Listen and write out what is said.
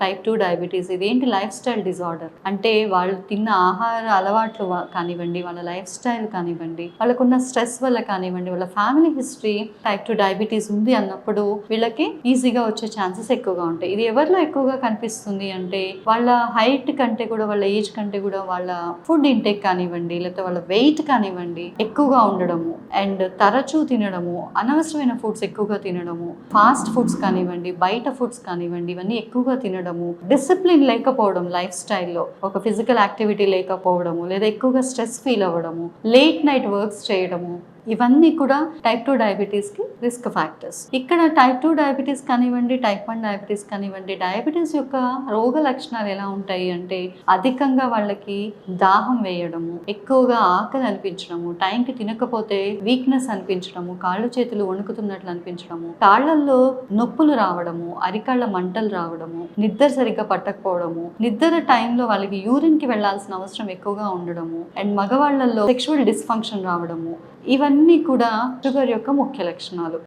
Type two diabetes ఇదేంటి lifestyle disorder అంటే వాళ్ళు తిన్న ఆహార అలవాట్లు కానివ్వండి వాళ్ళ లైఫ్ స్టైల్ కానివ్వండి వాళ్ళకున్న స్ట్రెస్ వల్ల కానివ్వండి వాళ్ళ family history type two diabetes ఉంది అన్నప్పుడు వీళ్ళకి ఈజీగా వచ్చే ఛాన్సెస్ ఎక్కువగా ఉంటాయి. ఇది ఎవరిలో ఎక్కువగా కనిపిస్తుంది అంటే వాళ్ళ హైట్ కంటే కూడా వాళ్ళ ఏజ్ కంటే కూడా వాళ్ళ ఫుడ్ ఇంటేక్ కానివ్వండి లేకపోతే వాళ్ళ వెయిట్ కానివ్వండి ఎక్కువగా ఉండడము అండ్ తరచూ తినడము అనవసరమైన ఫుడ్స్ ఎక్కువగా తినడము ఫాస్ట్ ఫుడ్స్ కానివ్వండి బయట ఫుడ్స్ కానివ్వండి ఇవన్నీ ఎక్కువగా తినడం ఉండడము డిసిప్లిన్ లేకపోవడం లైఫ్ స్టైల్లో ఒక ఫిజికల్ యాక్టివిటీ లేకపోవడము లేదా ఎక్కువగా స్ట్రెస్ ఫీల్ అవ్వడము లేట్ నైట్ వర్క్స్ చేయడము ఇవన్నీ కూడా టైప్ టూ డయాబెటీస్కి రిస్క్ ఫ్యాక్టర్స్ ఇక్కడ టైప్ టూ డయాబెటీస్ కానివ్వండి టైప్ వన్ డయాబెటీస్ కానివ్వండి డయాబెటీస్ యొక్క రోగ లక్షణాలు ఎలా ఉంటాయి అంటే అధికంగా వాళ్ళకి దాహం వేయడము ఎక్కువగా ఆకలి అనిపించడము టైంకి తినకపోతే వీక్నెస్ అనిపించడము కాళ్ళు చేతులు వణుకుతున్నట్లు అనిపించడము కాళ్ళల్లో నొప్పులు రావడము అరికాళ్ళ మంటలు రావడము నిద్ర సరిగ్గా పట్టకపోవడము నిద్ర టైంలో వాళ్ళకి యూరిన్కి వెళ్ళాల్సిన అవసరం ఎక్కువగా ఉండడము అండ్ మగవాళ్ళల్లో సెక్షువల్ డిస్ఫంక్షన్ రావడము ఇవన్నీ ఇవన్నీ కూడా షుగర్ యొక్క ముఖ్య లక్షణాలు.